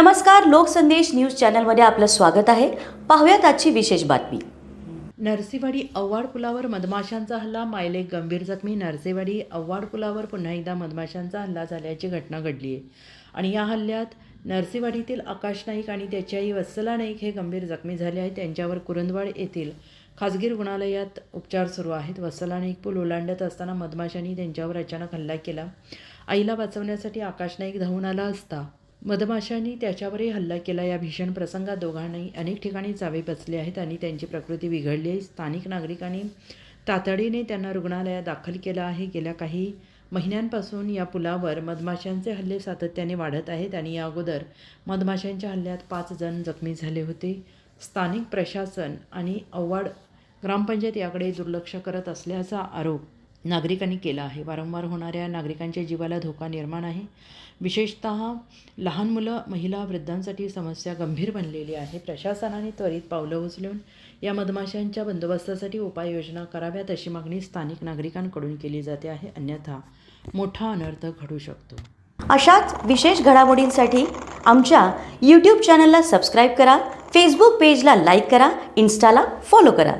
नमस्कार लोकसंदेश न्यूज चॅनलमध्ये आपलं स्वागत आहे. पाहूयात आजची विशेष बातमी. नरसीवाडी अव्वाड पुलावर मधमाशांचा हल्ला मायलेक गंभीर जखमी नरसेवाडी अव्वाड पुलावर पुन्हा एकदा मधमाशांचा हल्ला झाल्याची घटना घडली आहे आणि या हल्ल्यात नरसीवाडीतील आकाश नाईक आणि त्याची आई वत्सला नाईक हे गंभीर जखमी झाले आहेत. त्यांच्यावर कुरंदवाड येथील खाजगी रुग्णालयात उपचार सुरू आहेत. वत्सला नाईक पूल ओलांडत असताना मधमाशांनी त्यांच्यावर अचानक हल्ला केला. आईला वाचवण्यासाठी आकाश नाईक धावून आला असता मधमाशांनी त्याच्यावरही हल्ला केला. या भीषण प्रसंगात दोघांनाही अनेक ठिकाणी चावे बसले आहेत आणि त्यांची प्रकृती बिघडली. आहे स्थानिक नागरिकांनी तातडीने त्यांना रुग्णालयात दाखल केलं आहे. गेल्या काही महिन्यांपासून या पुलावर मधमाशांचे हल्ले सातत्याने वाढत आहेत आणि या अगोदर मधमाशांच्या हल्ल्यात पाच जण जखमी झाले होते. स्थानिक प्रशासन आणि अव्वाड ग्रामपंचायत याकडे दुर्लक्ष करत असल्याचा आरोप नागरिकांनी केला आहे. वारंवार होणाऱ्या नागरिकांच्या जीवाला धोका निर्माण आहे. विशेषत लहान मुलं महिला वृद्धांसाठी समस्या गंभीर बनलेली आहे. प्रशासनाने त्वरित पावलं उचलून या मधमाशांच्या बंदोबस्तासाठी उपाययोजना कराव्यात अशी मागणी स्थानिक नागरिकांकडून केली जाते आहे. अन्यथा मोठा अनर्थ घडू शकतो. अशाच विशेष घडामोडींसाठी आमच्या यूट्यूब चॅनलला सबस्क्राईब करा फेसबुक पेजला लाईक करा इन्स्टाला फॉलो करा.